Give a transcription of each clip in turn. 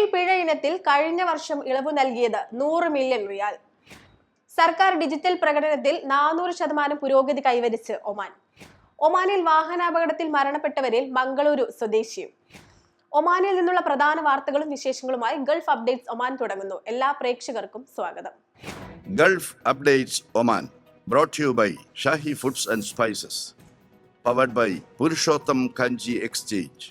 തൊഴിൽ പിഴ ഇനത്തിൽ കഴിഞ്ഞ വർഷം ഇളവ് നൽകിയത് നൂറ് മില്യൺ റിയാൽ. സർക്കാർ ഡിജിറ്റൽ പ്രകടനത്തിൽ നാനൂറ് ശതമാനം പുരോഗതി കൈവരിച്ച് ഒമാൻ. ഒമാനിൽ വാഹനാപകടത്തിൽ മരണപ്പെട്ടവരിൽ മംഗളൂരു സ്വദേശിയും. ഒമാനിൽ നിന്നുള്ള പ്രധാന വാർത്തകളും വിശേഷങ്ങളുമായി ഗൾഫ് അപ്ഡേറ്റ്സ് ഒമാൻ തുടങ്ങുന്നു. എല്ലാ പ്രേക്ഷകർക്കും സ്വാഗതം. Gulf updates Oman brought you by Shahi Foods and Spices powered by Purushottam Kanji Exchange.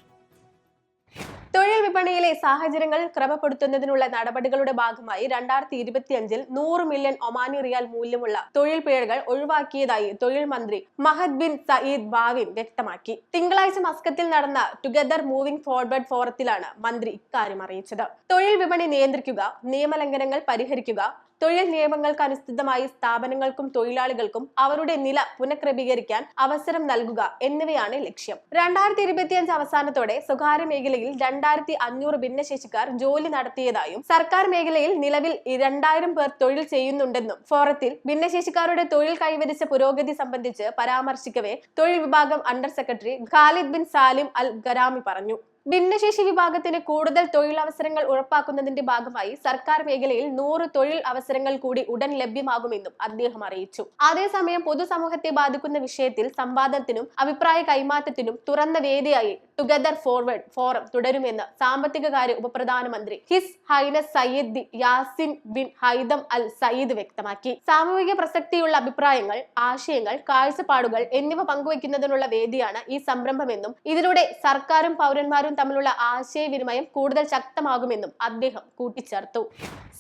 തൊഴിൽ വിപണിയിലെ സാഹചര്യങ്ങൾ ക്രമപ്പെടുത്തുന്നതിനുള്ള നടപടികളുടെ ഭാഗമായി രണ്ടായിരത്തി ഇരുപത്തിയഞ്ചിൽ നൂറ് മില്യൺ ഒമാനി റിയാൽ മൂല്യമുള്ള തൊഴിൽ പിഴകൾ ഒഴിവാക്കിയതായി തൊഴിൽ മന്ത്രി മഹദ് ബിൻ സയീദ് ബാവിൻ വ്യക്തമാക്കി. തിങ്കളാഴ്ച മസ്കത്തിൽ നടന്ന ടുഗദർ മൂവിംഗ് ഫോർവേഡ് ഫോറത്തിലാണ് മന്ത്രി ഇക്കാര്യം അറിയിച്ചത്. തൊഴിൽ വിപണി നിയന്ത്രിക്കുക നിയമലംഘനങ്ങൾ പരിഹരിക്കുക തൊഴിൽ നിയമങ്ങൾക്കനുസൃതമായി സ്ഥാപനങ്ങൾക്കും തൊഴിലാളികൾക്കും അവരുടെ നില പുനഃക്രമീകരിക്കാൻ അവസരം നൽകുക എന്നിവയാണ് ലക്ഷ്യം. രണ്ടായിരത്തി ഇരുപത്തിയഞ്ച് അവസാനത്തോടെ സ്വകാര്യ മേഖലയിൽ രണ്ടായിരത്തി അഞ്ഞൂറ് ഭിന്നശേഷിക്കാർ ജോലി നടത്തിയതായും സർക്കാർ മേഖലയിൽ നിലവിൽ രണ്ടായിരം പേർ തൊഴിൽ ചെയ്യുന്നുണ്ടെന്നും ഫോറത്തിൽ ഭിന്നശേഷിക്കാരുടെ തൊഴിൽ കൈവരിച്ച പുരോഗതി സംബന്ധിച്ച് പരാമർശിക്കവേ തൊഴിൽ വിഭാഗം under secretary Khalid bin Salim Al Garami പറഞ്ഞു. ഭിന്നശേഷി വിഭാഗത്തിന് കൂടുതൽ തൊഴിലവസരങ്ങൾ ഉറപ്പാക്കുന്നതിന്റെ ഭാഗമായി സർക്കാർ മേഖലയിൽ നൂറ് തൊഴിൽ അവസരങ്ങൾ കൂടി ഉടൻ ലഭ്യമാകുമെന്നും അദ്ദേഹം അറിയിച്ചു. അതേസമയം പൊതുസമൂഹത്തെ ബാധിക്കുന്ന വിഷയത്തിൽ സംവാദത്തിനും അഭിപ്രായ കൈമാറ്റത്തിനും തുറന്ന വേദിയായി ടുഗദർ ഫോർവേഡ് ഫോറം തുടരുമെന്ന് സാമ്പത്തിക കാര്യ ഉപപ്രധാനമന്ത്രി His Highness Sayyid Yazin bin Haitham Al Said വ്യക്തമാക്കി. സാമൂഹിക പ്രസക്തിയുള്ള അഭിപ്രായങ്ങൾ ആശയങ്ങൾ കാഴ്ചപ്പാടുകൾ എന്നിവ പങ്കുവയ്ക്കുന്നതിനുള്ള വേദിയാണ് ഈ സംരംഭമെന്നും ഇതിലൂടെ സർക്കാരും പൗരന്മാരും തമ്മിലുള്ള ആശയവിനിമയം കൂടുതൽ ശക്തമാകുമെന്നും അദ്ദേഹം കൂട്ടിച്ചേർത്തു.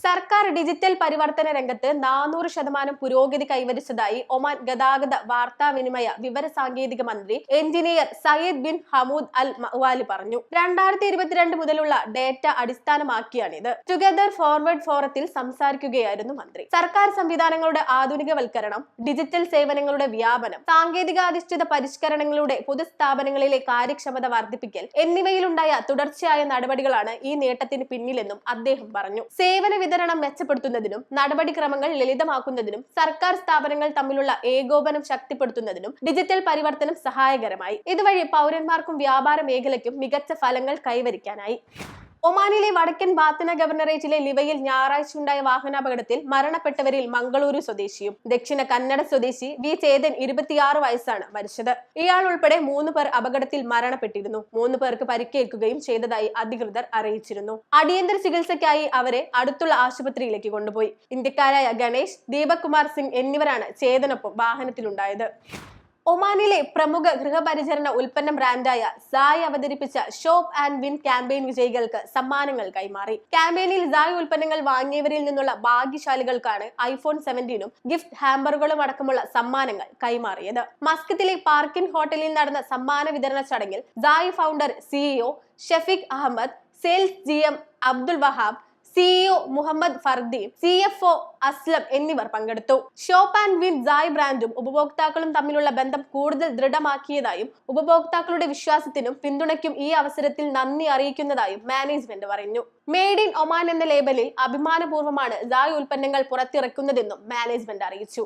സർക്കാർ ഡിജിറ്റൽ പരിവർത്തന രംഗത്ത് നാനൂറ് ശതമാനം പുരോഗതി കൈവരിച്ചതായി ഒമാൻ ഗതാഗത വാർത്താവിനിമയ വിവര സാങ്കേതിക മന്ത്രി engineer Sayyid bin Hamood Al Mawali പറഞ്ഞു. രണ്ടായിരത്തി ഇരുപത്തിരണ്ട് മുതലുള്ള ഡേറ്റ അടിസ്ഥാനമാക്കിയാണിത്. ടുഗദർ ഫോർവേഡ് ഫോറത്തിൽ സംസാരിക്കുകയായിരുന്നു മന്ത്രി. സർക്കാർ സംവിധാനങ്ങളുടെ ആധുനികവൽക്കരണം ഡിജിറ്റൽ സേവനങ്ങളുടെ വ്യാപനം സാങ്കേതികാധിഷ്ഠിത പരിഷ്കരണങ്ങളുടെ പൊതുസ്ഥാപനങ്ങളിലെ കാര്യക്ഷമത വർദ്ധിപ്പിക്കൽ എന്നിവയിലുണ്ടായ തുടർച്ചയായ നടപടികളാണ് ഈ നേട്ടത്തിന് പിന്നിലെന്നും അദ്ദേഹം പറഞ്ഞു. സേവന വിതരണം മെച്ചപ്പെടുത്തുന്നതിനും നടപടിക്രമങ്ങൾ ലളിതമാക്കുന്നതിനും സർക്കാർ സ്ഥാപനങ്ങൾ തമ്മിലുള്ള ഏകോപനം ശക്തിപ്പെടുത്തുന്നതിനും ഡിജിറ്റൽ പരിവർത്തനം സഹായകരമായി. ഇതുവഴി പൗരന്മാർക്കും വ്യാപാര മേഖലയ്ക്കും മികച്ച ഫലങ്ങൾ കൈവരിക്കാനായി. ഒമാനിലെ വടക്കൻ ബാത്തിന ഗവർണറേറ്റിലെ ലിവയിൽ ഞായറാഴ്ച ഉണ്ടായ വാഹനാപകടത്തിൽ മരണപ്പെട്ടവരിൽ മംഗളൂരു സ്വദേശിയും ദക്ഷിണ കന്നഡ സ്വദേശി വി ചേതൻ ഇരുപത്തിയാറ് വയസ്സാണ് മരിച്ചത്. ഇയാൾ ഉൾപ്പെടെ മൂന്ന് പേർ അപകടത്തിൽ മരണപ്പെട്ടിരുന്നു. മൂന്ന് പേർക്ക് പരിക്കേൽക്കുകയും ചെയ്തതായി അധികൃതർ അറിയിച്ചിരുന്നു. അടിയന്തര ചികിത്സയ്ക്കായി അവരെ അടുത്തുള്ള ആശുപത്രിയിലേക്ക് കൊണ്ടുപോയി. ഇന്ത്യക്കാരായ ഗണേഷ് ദീപക് കുമാർ സിംഗ് എന്നിവരാണ് ചേതനൊപ്പം വാഹനത്തിലുണ്ടായത്. ഒമാനിലെ പ്രമുഖ ഗൃഹപരിചരണ ഉൽപ്പന്ന ബ്രാൻഡായ സായ് അവതരിപ്പിച്ച ഷോപ്പ് ആൻഡ് വിൻ ക്യാമ്പയിൻ വിജയികൾക്ക് സമ്മാനങ്ങൾ കൈമാറി. ക്യാമ്പയിനിൽ സായ് ഉൽപ്പന്നങ്ങൾ വാങ്ങിയവരിൽ നിന്നുള്ള ഭാഗ്യശാലികൾക്കാണ് ഐഫോൺ സെവന്റീനും ഗിഫ്റ്റ് ഹാമ്പറുകളും അടക്കമുള്ള സമ്മാനങ്ങൾ കൈമാറിയത്. മസ്കത്തിലെ പാർക്കിൻ ഹോട്ടലിൽ നടന്ന സമ്മാന വിതരണ ചടങ്ങിൽ Sai founder CEO Shafeeq Ahmed sales G M Abdul Wahab CEO Muhammad Fardeen C F O Aslam എന്നിവർ പങ്കെടുത്തു. ഷോപ്പ് ആൻഡ് വിൻ ജായ് ബ്രാൻഡും ഉപഭോക്താക്കളും തമ്മിലുള്ള ബന്ധം കൂടുതൽ ദൃഢമാക്കിയതായും ഉപഭോക്താക്കളുടെ വിശ്വാസത്തിനും പിന്തുണയ്ക്കും ഈ അവസരത്തിൽ നന്ദി അറിയിക്കുന്നതായും മാനേജ്മെന്റ് പറഞ്ഞു മെയ്ഡ് ഇൻ ഒമാൻ എന്ന ലേബലിൽ അഭിമാനപൂർവമാണ് ജായ് ഉൽപ്പന്നങ്ങൾ പുറത്തിറക്കുന്നതെന്നും മാനേജ്മെന്റ് അറിയിച്ചു.